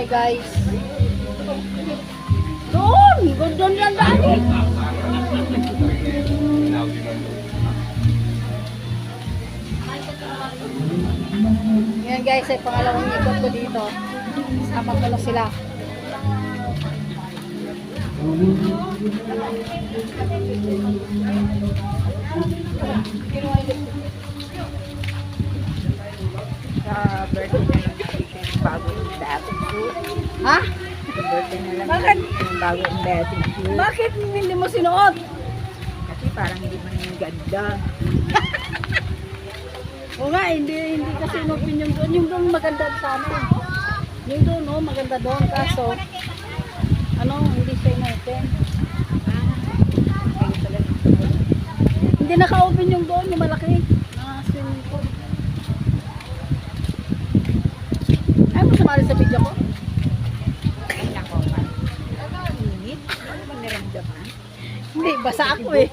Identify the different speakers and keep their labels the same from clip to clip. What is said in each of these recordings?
Speaker 1: Hi guys. Doon! Doon lang dali. Yan guys, ay pangalawang ikot ko dito. Sama ko na sila.
Speaker 2: Sa birthday na lang bibigyan ng bagong dating suit.
Speaker 1: Ha?
Speaker 2: Birthday na lang
Speaker 1: Bakit?
Speaker 2: bibigyan ng bagong dating suit.
Speaker 1: Bakit hindi mo sinuot?
Speaker 2: Kasi parang hindi man yung ganda.
Speaker 1: O nga, hindi, hindi kasi inopin yung doon. Yung doon maganda sa amin. Yung doon, no, maganda doon. Kaso, ano, hindi siya inopin.
Speaker 2: Talaga.
Speaker 1: Hindi naka-open yung doon, yung malaki. Na swimming pool. Ay, mo sumali sa video ko?
Speaker 2: Ay, nako. Ang init. Ano ba naramdaman?
Speaker 1: Hindi, basa ako eh.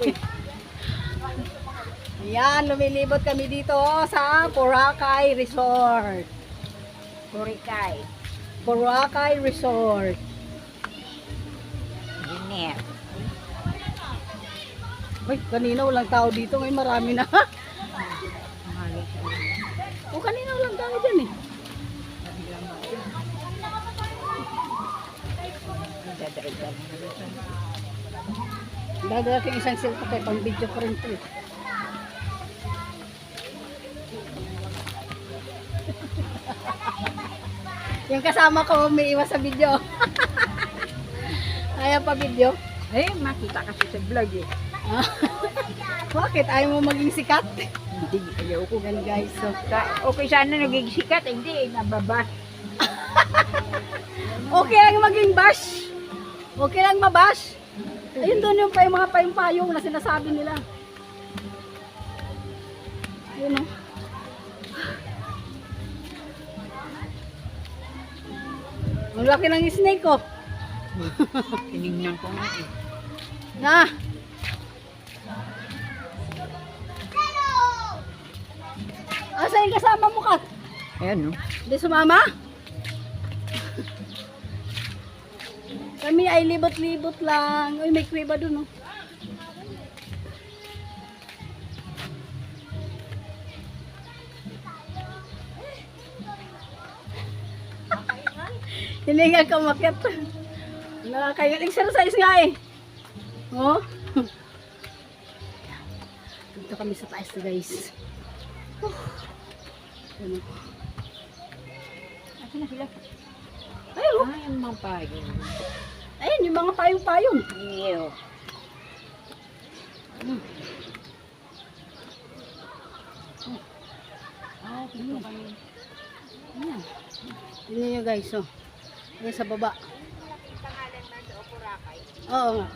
Speaker 1: Yan, lumilibot kami dito sa Boracay Resort.
Speaker 2: Kurikay.
Speaker 1: Boracay Resort.
Speaker 2: Dinner.
Speaker 1: Uy, kanina walang tao dito, ngayon marami na. Dadating isang cellphone kay pang video ko rin to eh. Yung kasama ko may iwas sa video. Ayaw pa video.
Speaker 2: Eh, makita kasi sa vlog eh.
Speaker 1: Bakit? Ayaw mo maging sikat?
Speaker 2: Hindi, ayaw ko.
Speaker 1: Yan guys. So,
Speaker 2: Ka- Okay sana naging sikat, hindi, nababa.
Speaker 1: okay lang maging bash. Okay lang mabash. Ayun doon yung, pa- yung mga payong-payong na sinasabi nila. Ayun o. Ang laki ng snake ko.
Speaker 2: Tinignan ko nga eh.
Speaker 1: Na. Asa yung kasama mo ka?
Speaker 2: Ayan no.
Speaker 1: Hindi sumama? Kami ay libot-libot lang. Uy, may kuweba dun, oh. Hindi nga kamakit. Nakakayo. Exercise nga eh. Oh. Dito kami sa taas guys. Ano?
Speaker 2: Asan na sila?
Speaker 1: Oh.
Speaker 2: Ang mga pagin.
Speaker 1: Ayun, yung mga payong-payong.
Speaker 2: Ew.
Speaker 1: Ah, kami. Ayan. Tingnan nyo guys, oh. Ayan sa baba. Oo nga.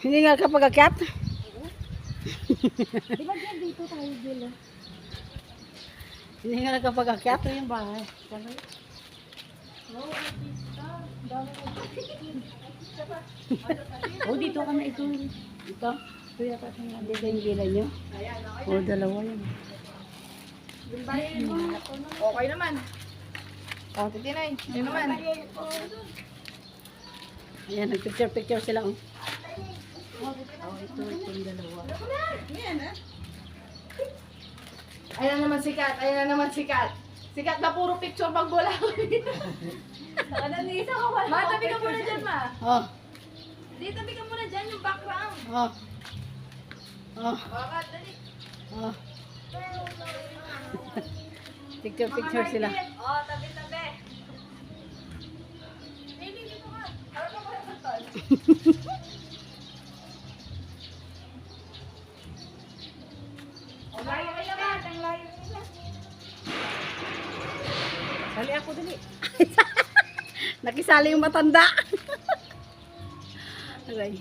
Speaker 1: Hindi nga kapag akyat.
Speaker 2: Di ba dyan dito tayo, Jula?
Speaker 1: Hindi nga kapag akyat.
Speaker 2: Ito yung bahay. Oh, dito ka na ito.
Speaker 1: Ito.
Speaker 2: Ito yata sa mga
Speaker 1: Hindi yung gila nyo. O, dalawa yan.
Speaker 3: Okay naman. O, titinay. Yun naman.
Speaker 1: Ayan, nag-picture-picture sila. Oh.
Speaker 2: Oh, ito, ito yung dalawa.
Speaker 3: Ayan na naman sikat. Ayan na naman sikat. Sikat na puro picture pag bola. Nakadalisa ko wala. Ma, tabi ka muna dyan, ma.
Speaker 1: Oh.
Speaker 3: Di, tabi ka muna dyan yung background.
Speaker 1: Oh. Oh.
Speaker 3: Bakit? Dali.
Speaker 1: Oh. Picture-picture sila.
Speaker 3: O, tabi, tabi. Hindi, dito ka. Harap ka pa sa tol. Ang layo kayo naman. Ang layo nila.
Speaker 2: Sali ako dali.
Speaker 1: Nakisali yung matanda. Aray.